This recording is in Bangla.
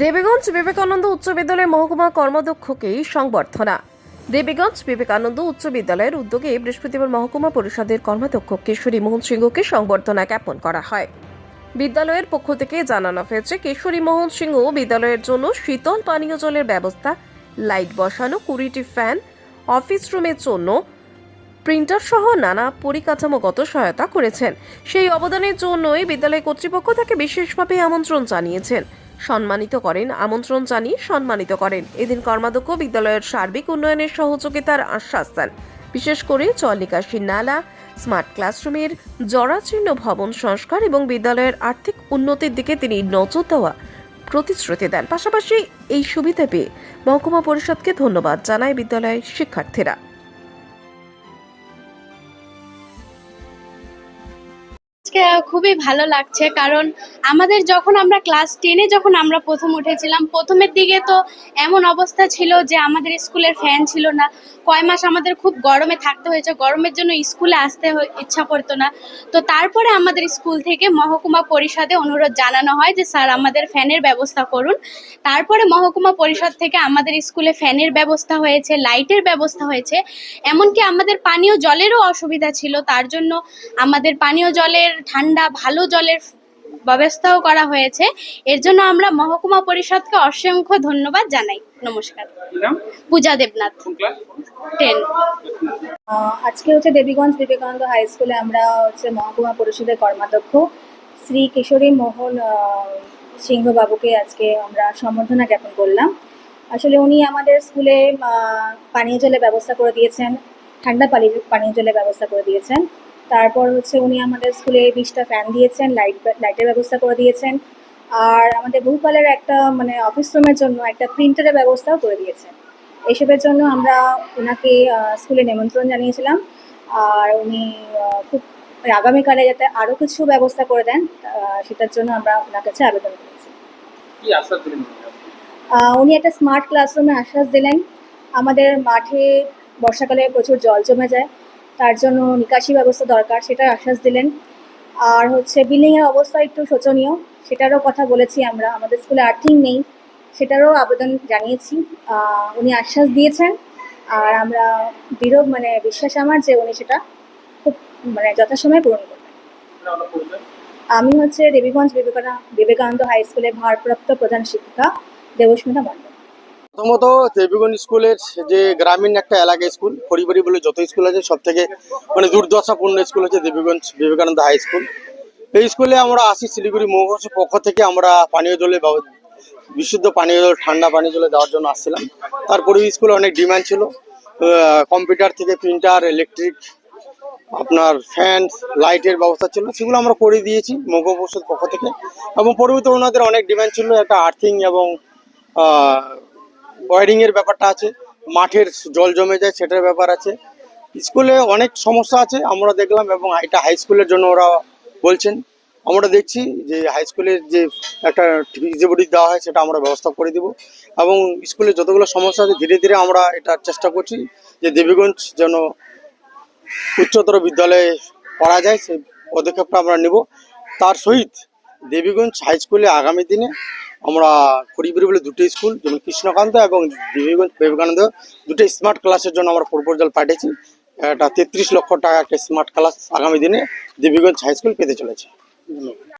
দেবীগঞ্জ বিবেকানন্দ উচ্চ বিদ্যালয়ের মহকুমা কর্মাধ্যক্ষকে সংবর্ধনা। দেবীগঞ্জ বিবেকানন্দ উচ্চ বিদ্যালয়ের উদ্যোগে বৃহস্পতিবার মহকুমা পরিষদের কর্মাধ্যক্ষ কেশরী মোহন সিংহকে সংবর্ধনা জ্ঞাপন করা হয়। বিদ্যালয়ের পক্ষ থেকে জানানো হয়েছে, কেশরী মোহন সিংহ বিদ্যালয়ের জন্য শীতল পানীয় জলের ব্যবস্থা, লাইট বসানো, কুড়িটি ফ্যান, অফিস রুমের জন্য প্রিন্টার সহ নানা পরিকাঠামোগত সহায়তা করেছেন। সেই অবদানের জন্যই বিদ্যালয় কর্তৃপক্ষ তাকে বিশেষভাবে আমন্ত্রণ জানিয়েছেন। সম্মানিত করেন, আমন্ত্রণ জানিয়ে সম্মানিত করেন। এদিন কর্মাধ্যক্ষ বিদ্যালয়ের সার্বিক উন্নয়নের সহযোগিতার আশ্বাস দেন। বিশেষ করে জল নিকাশি নালা স্মার্ট ক্লাসরুমের জরাচীর্ণ ভবন সংস্কার এবং বিদ্যালয়ের আর্থিক উন্নতির দিকে তিনি নজর দেওয়া প্রতিশ্রুতি দেন। পাশাপাশি এই সুবিধা পেয়ে মহকুমা পরিষদকে ধন্যবাদ জানায় বিদ্যালয়ের শিক্ষার্থীরা। আজকে খুবই ভালো লাগছে, কারণ আমাদের যখন আমরা ক্লাস টেনে যখন আমরা প্রথম উঠেছিলাম, প্রথমের দিকে তো এমন অবস্থা ছিল যে আমাদের স্কুলের ফ্যান ছিল না। কয় মাস আমাদের খুব গরমে থাকতে হয়েছে, গরমের জন্য স্কুলে আসতে ইচ্ছা করতো না। তো তারপরে আমাদের স্কুল থেকে মহকুমা পরিষদে অনুরোধ জানানো হয় যে, স্যার, আমাদের ফ্যানের ব্যবস্থা করুন। তারপরে মহকুমা পরিষদ থেকে আমাদের স্কুলে ফ্যানের ব্যবস্থা হয়েছে লাইটের ব্যবস্থা হয়েছে। এমনকি আমাদের পানীয় জলেরও অসুবিধা ছিল, তার জন্য আমাদের পানীয় জলের ঠান্ডা ভালো জলের ব্যবস্থাও করা হয়েছে। এর জন্য আমরা মহকুমা পরিষদকে অসংখ্য ধন্যবাদ জানাই। নমস্কার। পূজা দেবনাথ। টেন। আজকে হচ্ছে দেবীগঞ্জ বিবেকানন্দ হাই স্কুলে আমরা হচ্ছে মহকুমা পরিষদের কর্মাধ্যক্ষ শ্রী কিশোরী মোহন আহ, সিংহ বাবুকে আজকে আমরা সম্বর্ধনা জ্ঞাপন করলাম। আসলে উনি আমাদের স্কুলে পানীয় জলের ব্যবস্থা করে দিয়েছেন ঠান্ডা পানি পানীয় জলের ব্যবস্থা করে দিয়েছেন। তারপর হচ্ছে উনি আমাদের স্কুলে বিশটা ফ্যান দিয়েছেন লাইট লাইটের ব্যবস্থা করে দিয়েছেন। আর আমাদের বহুকালের একটা মানে অফিস রুমের জন্য একটা প্রিন্টারের ব্যবস্থাও করে দিয়েছেন। এসবের জন্য আমরা ওনাকে স্কুলে নিমন্ত্রণ জানিয়েছিলাম। আর উনি খুব আগামীকালে যাতে আরও কিছু ব্যবস্থা করে দেন সেটার জন্য আমরা ওনার কাছে আবেদন করেছি। উনি? একটা স্মার্ট ক্লাসরুমে আশ্বাস দিলেন। আমাদের মাঠে বর্ষাকালে প্রচুর জল জমে যায়। তার জন্য নিকাশি ব্যবস্থা দরকার, সেটার আশ্বাস দিলেন। আর হচ্ছে বিল্ডিংয়ের অবস্থা একটু শোচনীয়, সেটারও কথা বলেছি আমরা। আমাদের স্কুলে আর্থিং নেই, সেটারও আবেদন জানিয়েছি। উনি আশ্বাস দিয়েছেন। আর আমরা দৃঢ় মানে বিশ্বাস আমার যে উনি সেটা খুব মানে যথাসময়ে পূরণ করবেন? আমি হচ্ছে দেবীগঞ্জ বিবেকানন্দ বিবেকানন্দ হাই স্কুলের ভারপ্রাপ্ত প্রধান শিক্ষিকা দেবস্মিতা মণ্ডল। প্রথমত দেবীগঞ্জ স্কুলের যে গ্রামীণ একটা এলাকা স্কুল পরিবারি বলে যত স্কুল আছে সব থেকে মানে দুর্দশাপূর্ণ স্কুল হচ্ছে দেবীগঞ্জ বিবেকানন্দ হাই স্কুল। এই স্কুলে আমরা আসি শিলিগুড়ি মহকুমার পক্ষ থেকে, আমরা পানীয় জলে বিশুদ্ধ পানীয় জল, ঠান্ডা পানীয় জলে দেওয়ার জন্য আসছিলাম। তারপরে স্কুলে অনেক ডিমান্ড ছিল। কম্পিউটার থেকে প্রিন্টার, ইলেকট্রিক, আপনার ফ্যান, লাইটের ব্যবস্থা ছিল। সেগুলো আমরা করে দিয়েছি মহকুমা পক্ষ থেকে। এবং পরবর্তী ওনাদের অনেক ডিমান্ড ছিল একটা আর্থিং এবং ওয়ারিং এর ব্যাপারটা আছে, মাঠের জল জমে যায় সেটার ব্যাপার আছে। স্কুলে অনেক সমস্যা আছে, আমরা দেখলাম এবং এটা হাই স্কুলের জন্য ওরা বলছেন। আমরা দেখছি যে হাই স্কুলের যে একটা ফিজিবিলিটি দেওয়া হয় সেটা আমরা ব্যবস্থা করে দিব এবং স্কুলে যতগুলো সমস্যা আছে, ধীরে ধীরে আমরা এটা চেষ্টা করছি যে দেবীগঞ্জ যেন উচ্চতর বিদ্যালয়ে পড়া যায়, সেই পদক্ষেপটা আমরা নেব। তার সহিত দেবীগঞ্জ হাই স্কুলে আগামী দিনে আমরা খড়িবাড়ি বলে দুটো স্কুল, যেমন কৃষ্ণকান্ত এবং বিবেকানন্দ দুটো স্মার্ট ক্লাসের জন্য আমরা প্রপোজাল পাঠিয়েছি। একটা তেত্রিশ লক্ষ টাকা একটা স্মার্ট ক্লাস আগামী দিনে দেবীগঞ্জ হাই স্কুল পেতে চলেছে। ধন্যবাদ